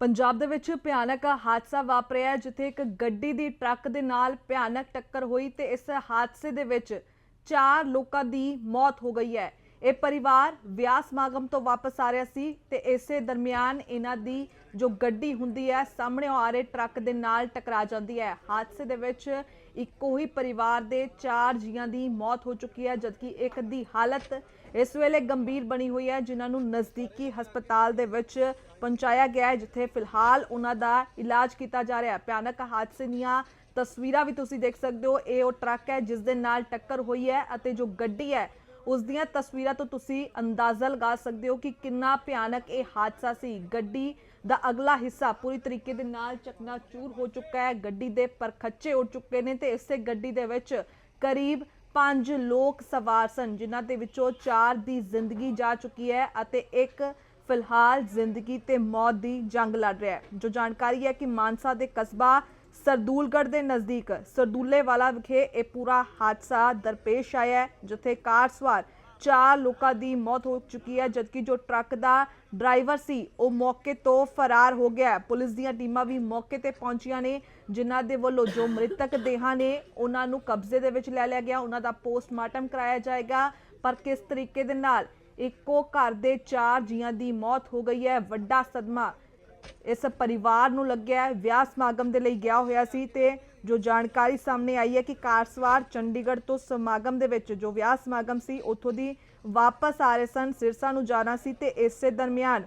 ਪੰਜਾਬ ਦੇ ਵਿੱਚ ਭਿਆਨਕ ਹਾਦਸਾ ਵਾਪਰਿਆ ਜਿੱਥੇ ਇੱਕ ਗੱਡੀ ਦੀ ਟਰੱਕ ਦੇ ਨਾਲ ਭਿਆਨਕ ਟੱਕਰ ਹੋਈ ਤੇ ਇਸ ਹਾਦਸੇ ਦੇ ਵਿੱਚ ਚਾਰ ਲੋਕਾਂ ਦੀ ਮੌਤ ਹੋ ਗਈ ਹੈ। ਇਹ ਪਰਿਵਾਰ ਵਿਆਹ ਸਮਾਗਮ ਤੋਂ ਵਾਪਸ ਆ ਰਿਹਾ ਸੀ ਤੇ ਇਸੇ ਦਰਮਿਆਨ ਇਹਨਾਂ ਦੀ ਜੋ ਗੱਡੀ ਹੁੰਦੀ ਹੈ, ਸਾਹਮਣੇ ਆ ਰਹੇ ਟਰੱਕ ਦੇ ਨਾਲ ਟਕਰਾ ਜਾਂਦੀ ਹੈ। ਹਾਦਸੇ ਦੇ ਵਿੱਚ ਇੱਕੋ ਹੀ ਪਰਿਵਾਰ ਦੇ ਚਾਰ ਜੀਆਂ ਦੀ ਮੌਤ ਹੋ ਚੁੱਕੀ ਹੈ, ਜਦਕਿ ਇੱਕ ਦੀ ਹਾਲਤ ਇਸ ਵੇਲੇ ਗੰਭੀਰ ਬਣੀ ਹੋਈ ਹੈ, ਜਿਨ੍ਹਾਂ ਨੂੰ ਨਜ਼ਦੀਕੀ ਹਸਪਤਾਲ ਦੇ ਵਿੱਚ ਪਹੁੰਚਾਇਆ ਗਿਆ ਹੈ, ਜਿੱਥੇ ਫਿਲਹਾਲ ਉਹਨਾਂ ਦਾ ਇਲਾਜ ਕੀਤਾ ਜਾ ਰਿਹਾ ਹੈ। ਭਿਆਨਕ ਹਾਦਸੇ ਦੀਆਂ ਤਸਵੀਰਾਂ ਵੀ ਤੁਸੀਂ ਦੇਖ ਸਕਦੇ ਹੋ। ਇਹ ਉਹ ਟਰੱਕ ਹੈ, ਜਿਸ ਦੇ ਨਾਲ ਟੱਕਰ ਹੋਈ ਹੈ ਅਤੇ ਜੋ ਗੱਡੀ ਹੈ, ਉਸ ਦੀਆਂ ਤਸਵੀਰਾਂ ਤੋਂ ਤੁਸੀਂ ਅੰਦਾਜ਼ਾ ਲਗਾ ਸਕਦੇ ਹੋ ਕਿ ਕਿੰਨਾ ਭਿਆਨਕ ਇਹ ਹਾਦਸਾ ਸੀ। ਗੱਡੀ ਦਾ ਅਗਲਾ ਹਿੱਸਾ ਪੂਰੀ ਤਰੀਕੇ ਦੇ ਨਾਲ ਚਕਨਾਚੂਰ ਹੋ ਚੁੱਕਾ ਹੈ। ਗੱਡੀ ਦੇ ਪਰਖੱਚੇ ਉੱਡ ਚੁੱਕੇ ਨੇ ਤੇ ਇਸੇ ਗੱਡੀ ਦੇ ਵਿੱਚ ਕਰੀਬ ਪੰਜ ਲੋਕ ਸਵਾਰ ਸਨ, ਜਿਨ੍ਹਾਂ ਦੇ ਵਿੱਚੋਂ ਚਾਰ ਦੀ ਜ਼ਿੰਦਗੀ ਜਾ ਚੁੱਕੀ ਹੈ ਅਤੇ ਇੱਕ ਫਿਲਹਾਲ ਜ਼ਿੰਦਗੀ ਤੇ ਮੌਤ ਦੀ ਜੰਗ ਲੜ ਰਿਹਾ ਹੈ, ਜੋ ਜਾਣਕਾਰੀ ਹੈ ਕਿ ਮਾਨਸਾ ਦੇ ਕਸਬਾ ਸਰਦੂਲਗੜ੍ਹ ਦੇ ਨਜ਼ਦੀਕ ਸਰਦੂਲੇਵਾਲਾ ਵਿਖੇ ਇਹ ਪੂਰਾ ਹਾਦਸਾ ਦਰਪੇਸ਼ ਆਇਆ ਹੈ, ਜਿੱਥੇ ਕਾਰ ਸਵਾਰ ਚਾਰ ਲੋਕਾਂ ਦੀ ਮੌਤ ਹੋ ਚੁੱਕੀ ਹੈ, ਜਦਕਿ ਜੋ ਟਰੱਕ ਦਾ ਡਰਾਈਵਰ ਸੀ, ਉਹ ਮੌਕੇ ਤੋਂ ਫਰਾਰ ਹੋ ਗਿਆ ਪੁਲਿਸ ਦੀਆਂ ਟੀਮਾਂ ਵੀ ਮੌਕੇ ਤੇ ਪਹੁੰਚੀਆਂ ਨੇ, ਜਿਨ੍ਹਾਂ ਦੇ ਵੱਲੋਂ ਜੋ ਮ੍ਰਿਤਕ ਦੇਹਾਂ ਨੇ, ਉਹਨਾਂ ਨੂੰ ਕਬਜ਼ੇ ਦੇ ਵਿੱਚ ਲੈ ਲਿਆ ਗਿਆ। ਉਹਨਾਂ ਦਾ ਪੋਸਟਮਾਰਟਮ ਕਰਾਇਆ ਜਾਏਗਾ, ਪਰ ਕਿਸ ਤਰੀਕੇ ਦੇ ਨਾਲ ਇੱਕੋ ਘਰ ਦੇ ਚਾਰ ਜੀਆਂ ਦੀ ਮੌਤ ਹੋ ਗਈ ਹੈ। ਵੱਡਾ ਸਦਮਾ ਇਸ ਪਰਿਵਾਰ ਨੂੰ ਲੱਗਿਆ ਹੈ। ਵਿਆਹ ਸਮਾਗਮ ਦੇ ਲਈ ਗਿਆ ਹੋਇਆ ਸੀ ਤੇ ਜੋ ਜਾਣਕਾਰੀ ਸਾਹਮਣੇ ਆਈ ਹੈ ਕਿ ਕਾਰ ਸਵਾਰ ਚੰਡੀਗੜ੍ਹ ਤੋਂ ਸਮਾਗਮ ਦੇ ਵਿੱਚ ਜੋ ਵਿਆਹ ਸਮਾਗਮ ਸੀ, ਉੱਥੋਂ ਦੀ ਵਾਪਸ ਆ ਰਹੇ ਸਨ, ਸਿਰਸਾ ਨੂੰ ਜਾਣਾ ਸੀ ਤੇ ਇਸੇ ਦਰਮਿਆਨ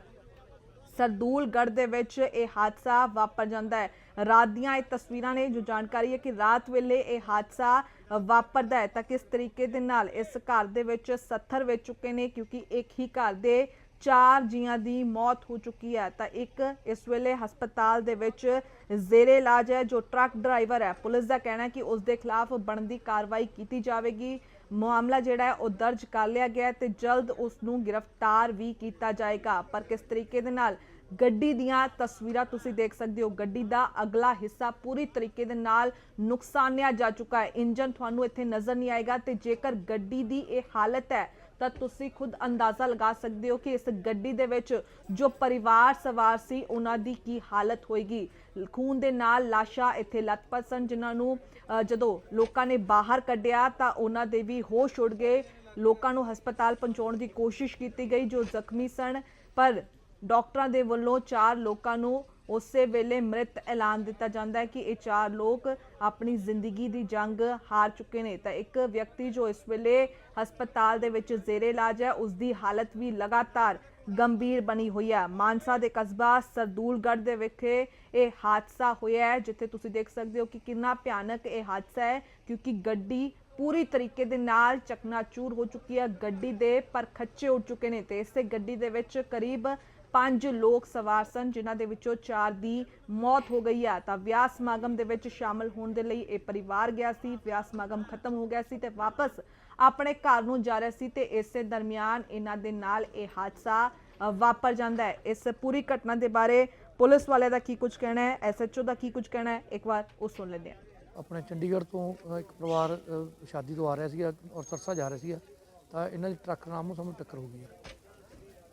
ਸਰਦੂਲਗੜ੍ਹ ਦੇ ਵਿੱਚ ਇਹ ਹਾਦਸਾ ਵਾਪਰ ਜਾਂਦਾ ਹੈ। ਰਾਤ ਦੀਆਂ ਇਹ ਤਸਵੀਰਾਂ ਨੇ ਜੋ ਜਾਣਕਾਰੀ ਹੈ ਕਿ ਰਾਤ ਵੇਲੇ ਇਹ ਹਾਦਸਾ ਵਾਪਰਦਾ ਹੈ। ਤਾਂ ਕਿਸ ਤਰੀਕੇ ਦੇ ਨਾਲ ਇਸ ਘਰ ਦੇ ਵਿੱਚ 70 ਵੇਚ ਚੁੱਕੇ ਨੇ? ਕਿਉਂਕਿ ਇੱਕ ਹੀ ਘਰ ਦੇ ਚਾਰ ਜੀਆਂ ਦੀ ਮੌਤ ਹੋ ਚੁੱਕੀ ਹੈ। ਤਾਂ ਇੱਕ ਇਸ ਵੇਲੇ ਹਸਪਤਾਲ ਦੇ ਵਿੱਚ ਜ਼ੇਰੇ ਇਲਾਜ ਹੈ ਜੋ ਟਰੱਕ ਡਰਾਈਵਰ ਹੈ। ਪੁਲਿਸ ਦਾ ਕਹਿਣਾ ਹੈ ਕਿ ਉਸ ਦੇ ਖਿਲਾਫ ਬਣਦੀ ਕਾਰਵਾਈ ਕੀਤੀ ਜਾਵੇਗੀ। ਮਾਮਲਾ ਜਿਹੜਾ ਹੈ ਉਹ ਦਰਜ ਕਰ ਲਿਆ ਗਿਆ ਹੈ ਤੇ ਜਲਦ ਉਸ ਨੂੰ ਗ੍ਰਿਫਤਾਰ ਵੀ ਕੀਤਾ ਜਾਏਗਾ। ਪਰ ਕਿਸ ਤਰੀਕੇ ਦੇ ਨਾਲ ਗੱਡੀ ਦੀਆਂ ਤਸਵੀਰਾਂ ਤੁਸੀਂ ਦੇਖ ਸਕਦੇ ਹੋ, ਗੱਡੀ ਦਾ ਅਗਲਾ ਹਿੱਸਾ ਪੂਰੀ ਤਰੀਕੇ ਦੇ ਨਾਲ ਨੁਕਸਾਨਿਆ ਜਾ ਚੁੱਕਾ ਹੈ। ਇੰਜਨ ਤੁਹਾਨੂੰ ਇੱਥੇ ਨਜ਼ਰ ਨਹੀਂ ਆਏਗਾ ਤੇ ਜੇਕਰ ਗੱਡੀ ਦੀ ਇਹ ਹਾਲਤ ਹੈ ਤਾਂ ਤੁਸੀਂ ਖੁਦ ਅੰਦਾਜ਼ਾ ਲਗਾ ਸਕਦੇ ਹੋ ਕਿ ਇਸ ਗੱਡੀ ਦੇ ਵਿੱਚ ਜੋ ਪਰਿਵਾਰ ਸਵਾਰ ਸੀ, ਉਹਨਾਂ ਦੀ ਕੀ ਹਾਲਤ ਹੋਏਗੀ। ਖੂਨ ਦੇ ਨਾਲ ਲਾਸ਼ਾਂ ਇੱਥੇ ਲੱਤਪੱਤ ਸਨ, ਜਿਨ੍ਹਾਂ ਨੂੰ ਜਦੋਂ ਲੋਕਾਂ ਨੇ ਬਾਹਰ ਕੱਢਿਆ ਤਾਂ ਉਹਨਾਂ ਦੇ ਵੀ ਹੋਸ਼ ਉੱਡ ਗਏ। ਲੋਕਾਂ ਨੂੰ ਹਸਪਤਾਲ ਪਹੁੰਚਾਉਣ ਦੀ ਕੋਸ਼ਿਸ਼ ਕੀਤੀ ਗਈ, ਜੋ ਜ਼ਖਮੀ ਸਨ। ਪਰ ਡਾਕਟਰਾਂ ਦੇ ਵੱਲੋਂ ਚਾਰ ਲੋਕਾਂ ਨੂੰ ਉਸੇ ਵੇਲੇ ਮ੍ਰਿਤ ਐਲਾਨ ਦਿੱਤਾ ਜਾਂਦਾ ਹੈ ਕਿ ਇਹ ਚਾਰ ਲੋਕ ਆਪਣੀ ਜ਼ਿੰਦਗੀ ਦੀ ਜੰਗ ਹਾਰ ਚੁੱਕੇ ਨੇ। ਤਾਂ ਇੱਕ ਵਿਅਕਤੀ ਜੋ ਇਸ ਵੇਲੇ ਹਸਪਤਾਲ ਦੇ ਵਿੱਚ ਜ਼ੇਰੇ ਇਲਾਜ ਹੈ, ਉਸ ਦੀ ਹਾਲਤ ਵੀ ਲਗਾਤਾਰ ਗੰਭੀਰ ਬਣੀ ਹੋਈ ਹੈ। ਮਾਨਸਾ ਦੇ ਕਸਬਾ ਸਰਦੂਲਗੜ੍ਹ ਦੇ ਵਿਖੇ ਇਹ ਹਾਦਸਾ ਹੋਇਆ ਹੈ, ਜਿੱਥੇ ਤੁਸੀਂ ਦੇਖ ਸਕਦੇ ਹੋ ਕਿ ਕਿੰਨਾ ਭਿਆਨਕ ਇਹ ਹਾਦਸਾ ਹੈ, ਕਿਉਂਕਿ ਗੱਡੀ ਪੂਰੀ ਤਰੀਕੇ ਦੇ ਨਾਲ ਚਕਨਾਚੂਰ ਹੋ ਚੁੱਕੀ ਹੈ। ਗੱਡੀ ਦੇ ਪਰ ਖੱਚੇ ਉੱਡ ਚੁੱਕੇ ਨੇ ਤੇ ਇਸੇ ਗੱਡੀ ਦੇ ਵਿੱਚ ਕਰੀਬ ਪੰਜ ਲੋਕ ਸਵਾਰ ਸਨ, ਜਿਨ੍ਹਾਂ ਦੇ ਵਿੱਚੋਂ ਚਾਰ ਦੀ ਮੌਤ ਹੋ ਗਈ ਆ ਤਾਂ ਵਿਆਹ ਸਮਾਗਮ ਦੇ ਵਿੱਚ ਸ਼ਾਮਲ ਹੋਣ ਦੇ ਲਈ ਇਹ ਪਰਿਵਾਰ ਗਿਆ ਸੀ। ਵਿਆਹ ਸਮਾਗਮ ਖਤਮ ਹੋ ਗਿਆ ਸੀ ਤੇ ਵਾਪਸ ਆਪਣੇ ਘਰ ਨੂੰ ਜਾ ਰਿਹਾ ਸੀ ਤੇ ਇਸੇ ਦਰਮਿਆਨ ਇਹਨਾਂ ਦੇ ਨਾਲ ਇਹ ਹਾਦਸਾ ਵਾਪਰ ਜਾਂਦਾ ਹੈ। ਇਸ ਪੂਰੀ ਘਟਨਾ ਦੇ ਬਾਰੇ ਪੁਲਿਸ ਵਾਲਿਆਂ ਦਾ ਕੀ ਕੁਝ ਕਹਿਣਾ ਹੈ? ਐਸਐਚਓ ਦਾ ਕੀ ਕੁਝ ਕਹਿਣਾ ਹੈ? ਇੱਕ ਵਾਰ ਉਹ ਸੁਣ ਲੈਂਦੇ ਹਾਂ। ਆਪਣੇ ਚੰਡੀਗੜ੍ਹ ਤੋਂ ਇੱਕ ਪਰਿਵਾਰ ਸ਼ਾਦੀ ਤੋਂ ਆ ਰਿਹਾ ਸੀਗਾ ਔਰ ਸਰਸਾ ਜਾ ਰਿਹਾ ਸੀਗਾ। ਤਾਂ ਇਹਨਾਂ ਦੀ ਟਰੱਕ ਨਾਲ ਆਮੋ ਸਾਹਮਣੇ ਟੱਕਰ ਹੋ ਗਈ ਹੈ।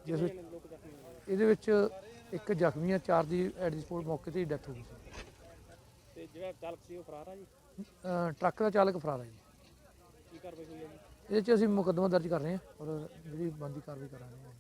ਜਿਸ ਵਿੱਚ ਇਹਦੇ ਵਿੱਚ ਇੱਕ ਜ਼ਖਮੀ ਆ ਚਾਰ ਦੀ ਐਟ ਦੀ ਸਪੋਰਟ ਮੌਕੇ ਤੇ ਹੀ ਡੈਥ ਹੋ ਗਈ ਸੀ। ਤੇ ਜਿਹੜਾ ਚਾਲਕ ਸੀ ਉਹ ਫਰਾਰ ਆ ਜੀ? ਟਰੱਕ ਦਾ ਚਾਲਕ ਫਰਾਰ ਹੈ ਜੀ। ਕੀ ਕਾਰਵਾਈ ਹੋਈ ਹੈ ਜੀ? ਇਹਦੇ 'ਚ ਅਸੀਂ ਮੁਕੱਦਮਾ ਦਰਜ ਕਰ ਰਹੇ ਹਾਂ ਔਰ ਜਿਹੜੀ ਬੰਦੀ ਕਾਰਵਾਈ ਕਰਾਂਗੇ।